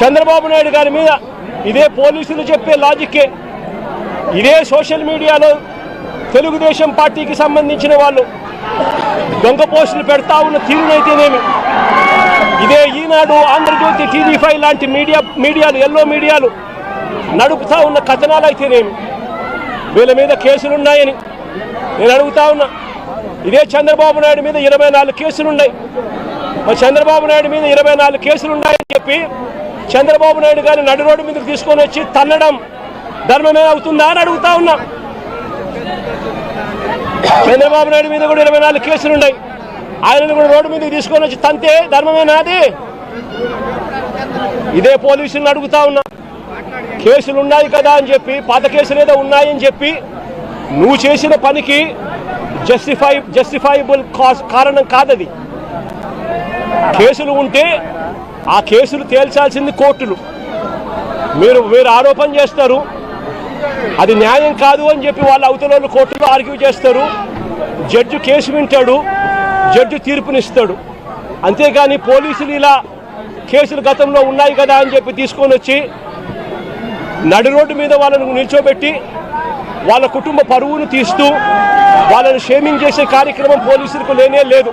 చంద్రబాబు నాయుడు గారి మీద ఇదే పోలీసులు చెప్పే లాజిక్కే. ఇదే సోషల్ మీడియాలో తెలుగుదేశం పార్టీకి సంబంధించిన వాళ్ళు దొంగ పోస్టులు పెడతా ఉన్న తీరునైతేనేమి ఇదే ఈనాడు ఆంధ్రజ్యోతి టీవీ ఫైవ్ లాంటి మీడియా మీడియాలు ఎల్లో మీడియాలు నడుపుతా ఉన్న కథనాలు అయితేనేమి? వీళ్ళ మీద కేసులున్నాయని నేను అడుగుతా ఉన్నా. ఇదే చంద్రబాబు నాయుడు మీద ఇరవై నాలుగు కేసులున్నాయి. మరి చంద్రబాబు నాయుడు మీద ఇరవై నాలుగు కేసులున్నాయని చెప్పి చంద్రబాబు నాయుడు గారిని నడు రోడ్డు మీదకి తీసుకొని వచ్చి తన్నడం ధర్మమే అవుతుందా అని అడుగుతా ఉన్నా. చంద్రబాబు నాయుడు మీద కూడా ఇరవై నాలుగు కేసులు ఉన్నాయి. ఆయనను కూడా రోడ్డు మీదకి తీసుకొని వచ్చి తంతే ధర్మమేనాది ఇదే పోలీసులను అడుగుతా ఉన్నా. కేసులు ఉన్నాయి కదా అని చెప్పి పాత కేసులు ఏదో ఉన్నాయని చెప్పి నువ్వు చేసిన పనికి జస్టిఫై జస్టిఫైబుల్ కాస్ కారణం కాదది. కేసులు ఉంటే ఆ కేసులు తేల్చాల్సింది కోర్టులు. మీరు మీరు ఆరోపణ చేస్తారు. అది న్యాయం కాదు అని చెప్పి వాళ్ళు అవతల వాళ్ళు కోర్టులో ఆర్గ్యూ చేస్తారు. జడ్జి కేసు వింటాడు. జడ్జి తీర్పునిస్తాడు. అంతేగాని పోలీసులు ఇలా కేసులు గతంలో ఉన్నాయి కదా అని చెప్పి తీసుకొని వచ్చి నడి రోడ్డు మీద వాళ్ళను నిల్చోబెట్టి వాళ్ళ కుటుంబ పరువును తీస్తూ వాళ్ళని షేమింగ్ చేసే కార్యక్రమం పోలీసులకు లేనే లేదు.